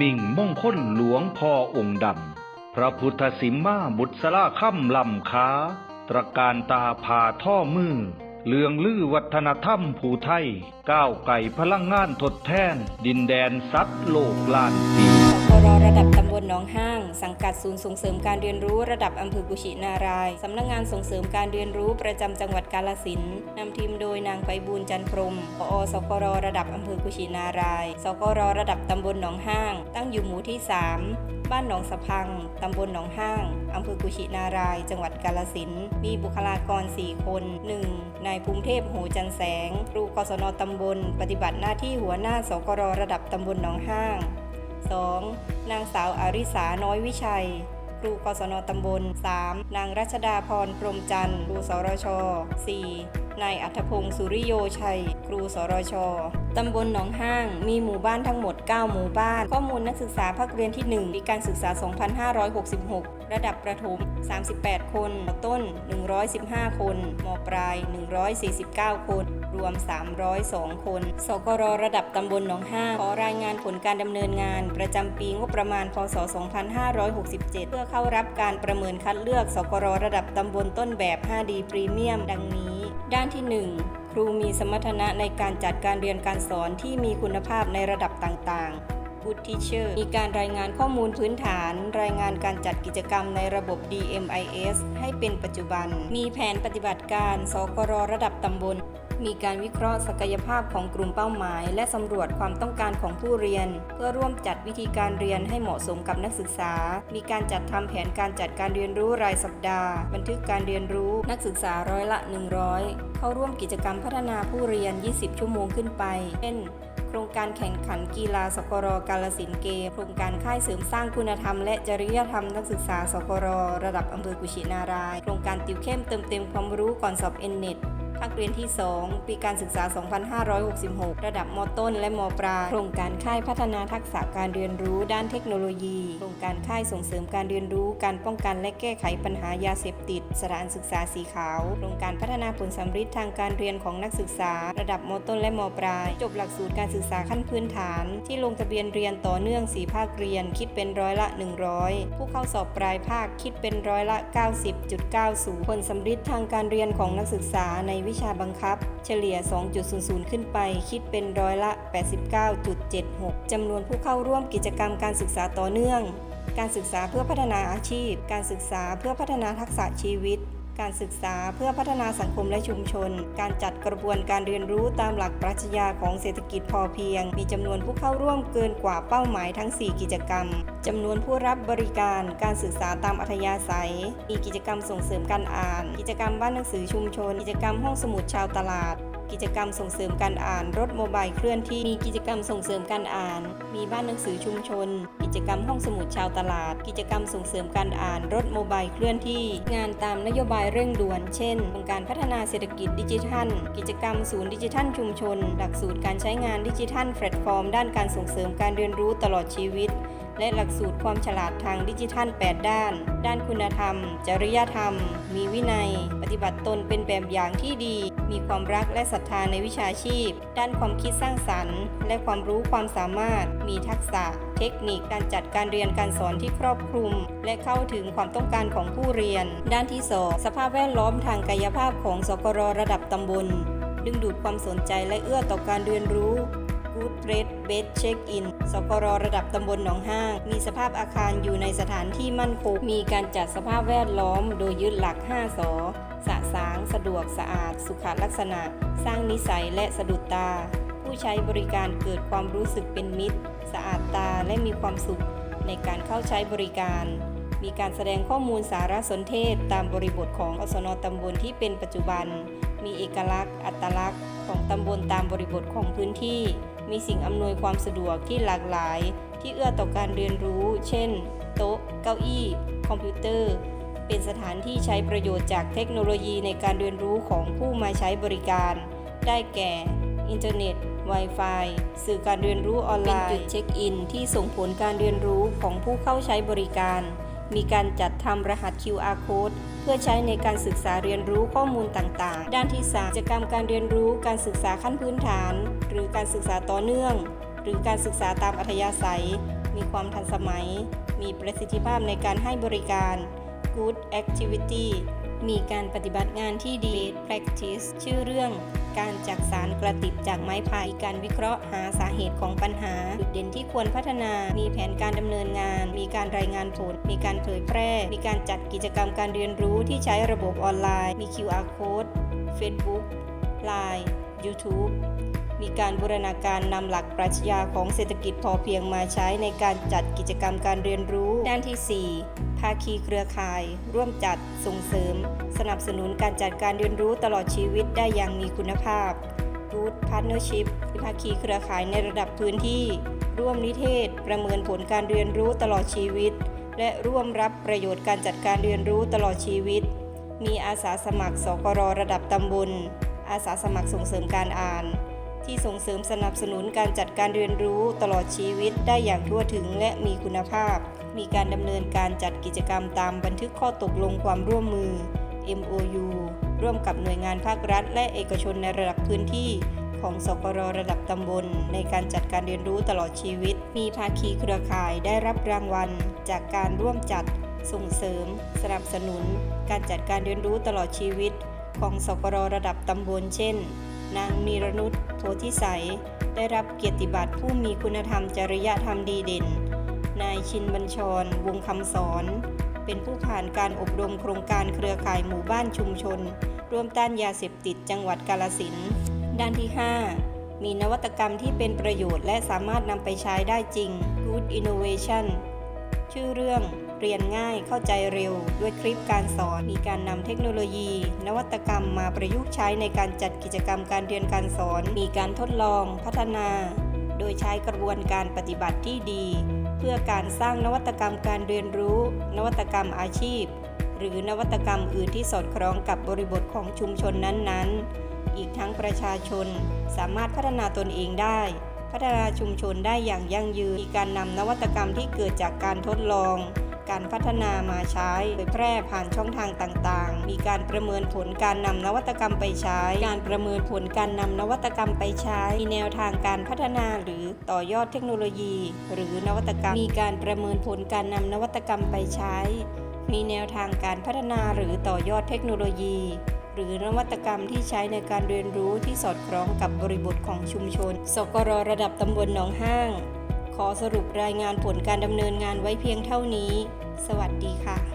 มิ่งมงคลหลวงพ่อองค์ดำ พระพุทธสิมมาบุตราค่ำลำค้า ตรการตาผ่าท่อมือเลืองลือวัฒนธรรมภูไทย ก้าวไก่พลังงานทดแทน ดินแดนสัตว์โลกล้านปี รระดับตำบลหนองห้าง สังกัดศูนย์ส่งเสริมการเรียนรู้ระดับอำเภอกุชินาราย สำนักงานส่งเสริมการเรียนรู้ประจำจังหวัดกาลสินนำทีมโดยนางไปบูลจันทร์พรมปอสกรระดับอำเภอกุชินาราย สกรระดับตำบลหนองห้าง ตั้งอยู่หมู่ที่ 3 บ้านหนองสะพัง ตำบลหนองห้างอำเภอกุชินาราย จังหวัดกาลสินมีบุคลากร 4 คน 1. นายภูมิเทพโหจันแสง ครูกศนตำบล ปฏิบัติหน้าที่หัวหน้าสกรระดับตำบลหนองห้าง 2. นางสาวอาริสาน้อยวิชัย ครูกศนตำบล 3. นางรัชดาพรพรมจันทร์ครูสรช 4. นายอัธพงศ์สุริโยชัย ครูสรชตำบลหนองห้าง มีหมู่บ้านทั้งหมด 9 หมู่บ้าน ข้อมูลนักศึกษาภาคเรียนที่1ปีการศึกษา 2566 ระดับประถม 38 คนมต้น 115 คน มปลาย 149 คน รวม 302 คน สกรระดับตำบลหนองห้างขอรายงานผลการดำเนินงาน ประจำปีงบประมาณ พศ 2567 เพื่อเข้ารับการประเมินคัดเลือก สกรระดับตำบลต้นแบบ 5D พรีเมียม ดังนี้ ด้านที่ 1ครูมีสมรรถนะในการจัดการเรียนการสอนที่มีคุณภาพในระดับต่างๆ Good Teacher มีการรายงานข้อมูลพื้นฐาน รายงานการจัดกิจกรรมในระบบ DMIS ให้เป็นปัจจุบัน มีแผนปฏิบัติการ สกรระดับตำบล มีการวิเคราะห์ศักยภาพของกลุ่มเป้าหมาย และสำรวจความต้องการของผู้เรียน เพื่อร่วมจัดวิธีการเรียนให้เหมาะสมกับนักศึกษา มีการจัดทำแผนการจัดการเรียนรู้รายสัปดาห์ บันทึกการเรียนรู้นักศึกษาร้อยละ 100 เข้าร่วมกิจกรรมพัฒนาผู้เรียน 20 ชั่วโมงขึ้นไป เช่นโครงการแข่งขันกีฬาสกรกาลสินเกม โครงการค่ายเสริมสร้างคุณธรรม และจริยธรรมนักศึกษาสกรระดับอำเภอกุชินาราย โครงการติวเข้มเติมเต็มความรู้ก่อนสอบเอ็นเน็ต ภาคเรียนที่ 2 ปีการศึกษา 2566 ระดับมต้นและมปลาย โครงการค่ายพัฒนาทักษะการเรียนรู้ด้านเทคโนโลยี โครงการค่ายส่งเสริมการเรียนรู้การป้องกันและแก้ไขปัญหายาเสพติด สถานศึกษาสีขาว โครงการพัฒนาผลสำฤทธิ์ทางการเรียนของนักศึกษา ระดับมต้นและมปลาย จบหลักสูตรการศึกษาขั้นพื้นฐาน ที่ลงทะเบียนเรียนต่อเนื่อง4ภาคเรียนคิดเป็นร้อยละ 100 ผู้เข้าสอบปลายภาคคิดเป็นร้อยละ 90.90 ผลสำฤทธิ์ทางการเรียนของนักศึกษาในวิชาบังคับ เฉลี่ย 2.00 ขึ้นไป คิดเป็นร้อยละ 89.76 จำนวนผู้เข้าร่วมกิจกรรมการศึกษาต่อเนื่อง การศึกษาเพื่อพัฒนาอาชีพ การศึกษาเพื่อพัฒนาทักษะชีวิต การศึกษาเพื่อพัฒนาสังคมและชุมชน การจัดกระบวนการเรียนรู้ตามหลักปรัชญาของเศรษฐกิจพอเพียง มีจำนวนผู้เข้าร่วมเกินกว่าเป้าหมายทั้ง 4 กิจกรรม จำนวนผู้รับบริการ การศึกษาตามอัธยาศัย มีกิจกรรมส่งเสริมการอ่าน กิจกรรมบ้านหนังสือชุมชน กิจกรรมห้องสมุดชาวตลาด กิจกรรมส่งเสริมการอ่าน รถโมบายเคลื่อนที่มีกิจกรรมส่งเสริมการอ่าน มีบ้านหนังสือชุมชน กิจกรรมห้องสมุดชาวตลาด กิจกรรมส่งเสริมการอ่าน รถโมบายเคลื่อนที่ งานตามนโยบายเร่งด่วน เช่นโครงการพัฒนาเศรษฐกิจดิจิทัล กิจกรรมศูนย์ดิจิทัลชุมชน หลักสูตรการใช้งานดิจิทัลแพลตฟอร์ม ด้านการส่งเสริมการเรียนรู้ตลอดชีวิต และหลักสูตรความฉลาดทางดิจิทัล 8 ด้าน ด้านคุณธรรม จริยธรรม มีวินัย ปฏิบัติตนเป็นแบบอย่างที่ดี มีความรักและศรัทธาในวิชาชีพ ด้านความคิดสร้างสรรค์ และความรู้ความสามารถ มีทักษะ เทคนิคการจัดการเรียนการสอนที่ครอบคลุม และเข้าถึงความต้องการของผู้เรียน ด้านที่ 2 สภาพแวดล้อมทางกายภาพของสกรระดับตำบล ดึงดูดความสนใจและเอื้อต่อการเรียนรู้ Good Red Bed Check In สกรระดับตำบลหนองห้าง มีสภาพอาคารอยู่ในสถานที่มั่นคง มีการจัดสภาพแวดล้อมโดยยึดหลัก 5 สอสะสาง สะดวกสะอาด สุขลักษณะ สร้างนิสัยและสะดุดตา ผู้ใช้บริการเกิดความรู้สึกเป็นมิตร สะอาดตาและมีความสุขในการเข้าใช้บริการ มีการแสดงข้อมูลสารสนเทศตามบริบทของอสนตำบลที่เป็นปัจจุบัน มีเอกลักษณ์ อัตลักษณ์ของตำบลตามบริบทของพื้นที่ มีสิ่งอำนวยความสะดวกที่หลากหลาย ที่เอื้อต่อการเรียนรู้ เช่น โต๊ะ เก้าอี้ คอมพิวเตอร์ เป็นสถานที่ใช้ประโยชน์จากเทคโนโลยีในการเรียนรู้ของผู้มาใช้บริการ ได้แก่ อินเทอร์เน็ต Wi-Fi สื่อการเรียนรู้ออนไลน์ เป็นจุดเช็คอินที่ส่งผลการเรียนรู้ของผู้เข้าใช้บริการ มีการจัดทำรหัส QR code เพื่อใช้ในการศึกษาเรียนรู้ข้อมูลต่างๆ ด้านที่ 3 กิจกรรมการเรียนรู้การศึกษาขั้นพื้นฐาน หรือการศึกษาต่อเนื่อง หรือการศึกษาตามอัธยาศัย มีความทันสมัย มีประสิทธิภาพในการให้บริการ Good Activity มีการปฏิบัติงานที่ดี Practice ชื่อเรื่อง การจักสารกระติบจากไม้ไผ่การวิเคราะห์หาสาเหตุของปัญหาจุดเด่นที่ควรพัฒนา มีแผนการดำเนินงาน มีการรายงานผล มีการเผยแพร่ มีการจัดกิจกรรมการเรียนรู้ที่ใช้ระบบออนไลน์ มี QR Code Facebook Line YouTube มีการบูรณาการนำหลักปรัชญาของเศรษฐกิจพอเพียงมาใช้ในการจัดกิจกรรมการเรียนรู้ ด้านที่ 4 ภาคีเครือข่าย ร่วมจัดส่งเสริม สนับสนุนการจัดการเรียนรู้ตลอดชีวิตได้อย่างมีคุณภาพ Good Partnership ภาคีเครือข่ายในระดับพื้นที่ ร่วมนิเทศ ประเมินผลการเรียนรู้ตลอดชีวิต และร่วมรับประโยชน์การจัดการเรียนรู้ตลอดชีวิต มีอาสาสมัครสกรระดับตำบลอาสาสมัครส่งเสริมการอ่าน ที่ส่งเสริมสนับสนุนการจัดการเรียนรู้ตลอดชีวิตได้อย่างทั่วถึงและมีคุณภาพ มีการดำเนินการจัดกิจกรรมตามบันทึกข้อตกลงความร่วมมือ MOU ร่วมกับหน่วยงานภาครัฐ และเอกชนในระดับพื้นที่ของสกรระดับตำบล ในการจัดการเรียนรู้ตลอดชีวิต มีภาคีเครือข่ายได้รับรางวัล จากการร่วมจัด ส่งเสริม สนับสนุน การจัดการเรียนรู้ตลอดชีวิต ของสกรระดับตำบล เช่น นางนีรนุชโพธิใสยได้รับเกียรติบัตรผู้มีคุณธรรมจริยธรรมดีเด่น นายชินบัญชร วงคำสอน เป็นผู้ผ่านการอบรมโครงการเครือข่ายหมู่บ้านชุมชน ร่วมต้านยาเสพติดจังหวัดกาลสินด้านที่ 5 มีนวัตกรรมที่เป็นประโยชน์และสามารถนำไปใช้ได้จริง Good Innovation ชื่อเรื่อง เรียนง่ายเข้าใจเร็ว ด้วยคลิปการสอนมีการนำเทคโนโลยี นวัตกรรมมาประยุกต์ใช้ในการจัดกิจกรรมการเรียนการสอน มีการทดลองพัฒนา โดยใช้กระบวนการปฏิบัติที่ดี เพื่อการสร้างนวัตกรรมการเรียนรู้ นวัตกรรมอาชีพ หรือนวัตกรรมอื่นที่สอดคล้องกับบริบทของชุมชนนั้นๆ อีกทั้งประชาชนสามารถพัฒนาตนเองได้พัฒนาชุมชนได้อย่างยั่งยืน มีการนำนวัตกรรมที่เกิดจากการทดลอง การพัฒนามาใช้เผยแพร่ผ่านช่องทางต่างๆ มีการประเมินผลการนำนวัตกรรมไปใช้ การประเมินผลการนำนวัตกรรมไปใช้ มีแนวทางการพัฒนาหรือต่อยอดเทคโนโลยี หรือนวัตกรรม มีการประเมินผลการนำนวัตกรรมไปใช้ มีแนวทางการพัฒนาหรือต่อยอดเทคโนโลยีหรือนวัตกรรมที่ใช้ในการเรียนรู้ที่สอดคล้องกับบริบทของชุมชน สกรระดับตำบลหนองห้าง ขอสรุปรายงานผลการดำเนินงานไว้เพียงเท่านี้ สวัสดีค่ะ